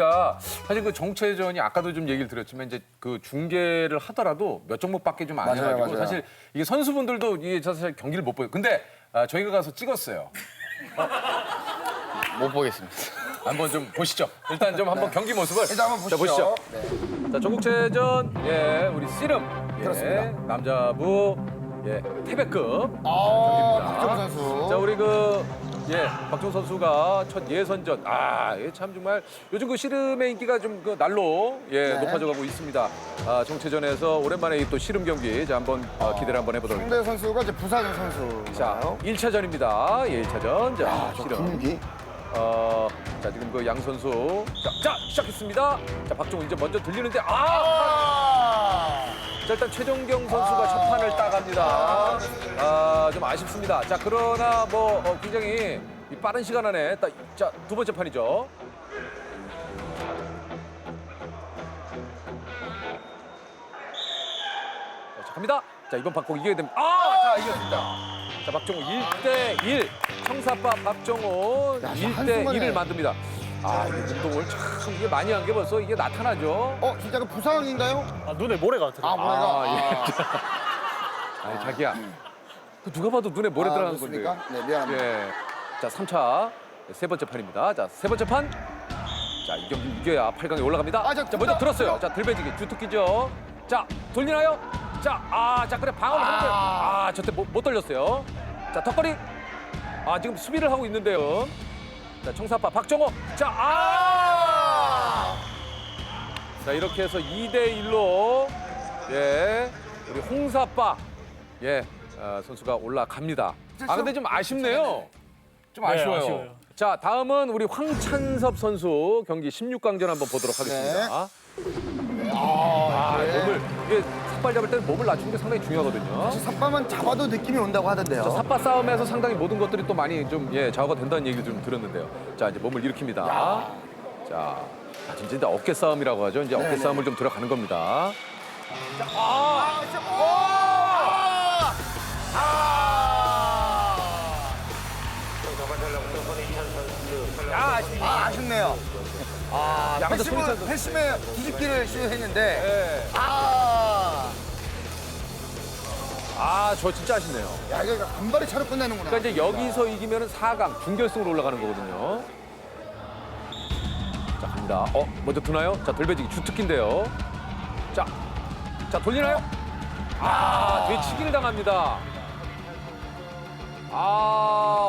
그러니까 사실 그 정체전이 아까도 좀 얘기를 드렸지만 이제 그 중계를 하더라도 몇 종목밖에 좀 안 맞아요, 해가지고 맞아요. 사실 이게 선수분들도 이게 사실 경기를 못 보요. 근데 아, 저희가 가서 찍었어요. 못 보겠습니다. 한번 좀 보시죠. 일단 좀 한번 경기 모습을 네. 일단 한번 자, 보시죠. 보시죠. 네. 자, 전국체전 예, 우리 씨름 예, 그렇습니다. 남자부 예, 태백급 아. 박정우 선수. 자, 우리 그 예, 박종 선수가 첫 예선전 아, 예, 참 정말 요즘 그 씨름의 인기가 좀 그 날로 예, 네. 높아져가고 있습니다. 아, 정체전에서 오랜만에 이또 씨름 경기 자, 한번 어, 기대를 한번 해보도록 하겠습니다. 상대 선수가 이제 부산 선수. 자, 1차전입니다. 예, 1차전. 자, 아, 저 씨름. 분위기. 어, 자 지금 그 양 선수 자, 자 시작했습니다. 자 박종훈 이제 먼저 들리는데 아, 아! 자 일단 최종경 선수가 첫 판을 따갑니다. 아 좀 아쉽습니다. 자 그러나 뭐 어, 굉장히 이 빠른 시간 안에 자두 번째 판이죠. 자, 갑니다. 자 이번 박공 이겨야 됩니다. 아, 자 이겼습니다. 자 박종호 1대 1 청사빠 박종호 야, 1대 한순간에. 1을 만듭니다. 아, 이 운동을 참 이게 많이 한 게 벌써 이게 나타나죠. 어, 진짜 그 부상인가요? 아, 눈에 모래가 들어. 아, 뭐래가? 아, 예. 아니 자기야. 그 누가 봐도 눈에 모래 아, 들어간 건데. 그렇습니까? 네, 미안합니다. 예. 자, 3차 세 번째 판입니다. 자, 세 번째 판. 자, 이 경기 이겨야 8강에 올라갑니다. 아, 저 자, 먼저 들어, 들었어요. 들어. 자, 들배지기 주특기죠. 자, 돌리나요? 자, 아, 자, 그래 방어를 하는데 아, 저때 못, 못 돌렸어요. 자, 턱걸이. 아, 지금 수비를 하고 있는데요. 자, 청사파 박정호. 자, 아! 자, 이렇게 해서 2대 1로 예. 우리 홍사빠 예. 아, 선수가 올라갑니다. 아, 근데 좀 아쉽네요. 좀 네, 아쉬워요. 아쉬워요. 자, 다음은 우리 황찬섭 선수 경기 16강전 한번 보도록 하겠습니다. 아, 네. 몸을 이게 삭발 잡을 때는 몸을 낮추는 게 상당히 중요하거든요. 삿바만 잡아도 느낌이 온다고 하던데요. 저 삿바 싸움에서 상당히 모든 것들이 또 많이 좀 예, 좌우가 된다는 얘기를 좀 들었는데요. 자, 이제 몸을 일으킵니다. 자, 아, 진짜 이제 어깨 싸움이라고 하죠. 이제 어깨 네네. 싸움을 좀 들어가는 겁니다. 아, 진짜- 오! 야, 아쉽다. 아, 아쉽네요. 선수- 회심의 뒤집기를 시도했는데, 예. 아, 아, 저 진짜 아쉽네요. 야, 이거 간발의 차로 끝나는구나. 그러니까 이제 여기서 이기면 4강 준결승으로 올라가는 거거든요. 자 갑니다. 어 먼저 드나요? 자 돌배지기 주특기인데요. 자, 자 돌리나요? 아 뒤치기를 당합니다. 아.